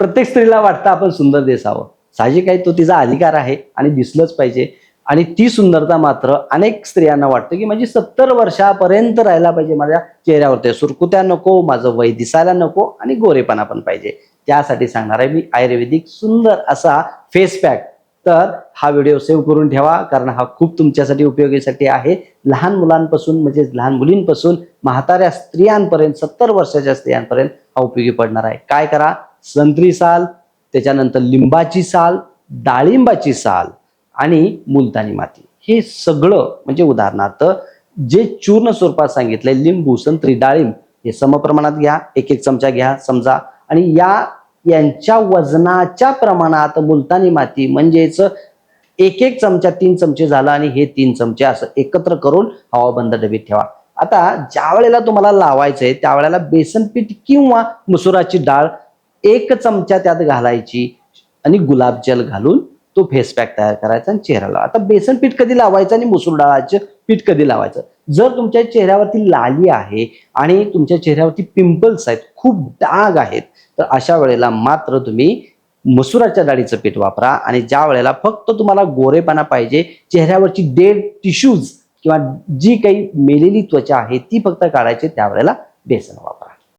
प्रत्येक स्त्रीला वाटतं आपण सुंदर दिसावं. साहजिक आहे तो तिचा अधिकार आहे आणि दिसलंच पाहिजे. आणि ती सुंदरता मात्र अनेक स्त्रियांना वाटतं की म्हणजे सत्तर वर्षापर्यंत राहायला पाहिजे माझ्या चेहऱ्यावरती सुरकुत्या नको माझं वय दिसायला नको आणि गोरेपणा पण पाहिजे. त्यासाठी सांगणार आहे मी आयुर्वेदिक सुंदर असा फेस पॅक तर हा व्हिडिओ सेव्ह करून ठेवा कारण हा खूप तुमच्यासाठी उपयोगीसाठी आहे. लहान मुलांपासून म्हणजे लहान मुलींपासून म्हाताऱ्या स्त्रियांपर्यंत सत्तर वर्षाच्या स्त्रियांपर्यंत हा उपयोगी पडणार आहे. काय करा संत्री साल त्याच्यानंतर लिंबाची साल डाळिंबाची साल आणि मुलतानी माती. हे सगळं म्हणजे उदाहरणार्थ जे चूर्ण स्वरूपात सांगितलंय लिंबू संत्री डाळिंब हे समप्रमाणात घ्या एक एक चमचा घ्या समजा. आणि या यांच्या वजनाच्या प्रमाणात मुलतानी माती म्हणजेच एक एक चमचा तीन चमचे झालं आणि हे तीन चमचे असं एकत्र करून हवाबंद डबीत ठेवा. आता ज्या वेळेला तुम्हाला लावायचंय त्यावेळेला बेसन पीठ किंवा मसुराची डाळ एक चमचा त्यात घालायची आणि गुलाबजल घालून तो फेस पॅक तयार करायचा आणि चेहऱ्याला आता बेसन पीठ कधी लावायचं आणि मसूर डाळाचं पीठ कधी लावायचं? जर तुमच्या चेहऱ्यावरती लाली आहे आणि तुमच्या चेहऱ्यावरती पिंपल्स आहेत खूप डाग आहेत तर अशा वेळेला मात्र तुम्ही मसुराच्या डाळीचं पीठ वापरा आणि ज्या वेळेला फक्त तुम्हाला गोरेपणा पाहिजे चेहऱ्यावरची डेड टिश्यूज किंवा जी काही मेलेली त्वचा आहे ती फक्त काढायची त्यावेळेला बेसन वापरा.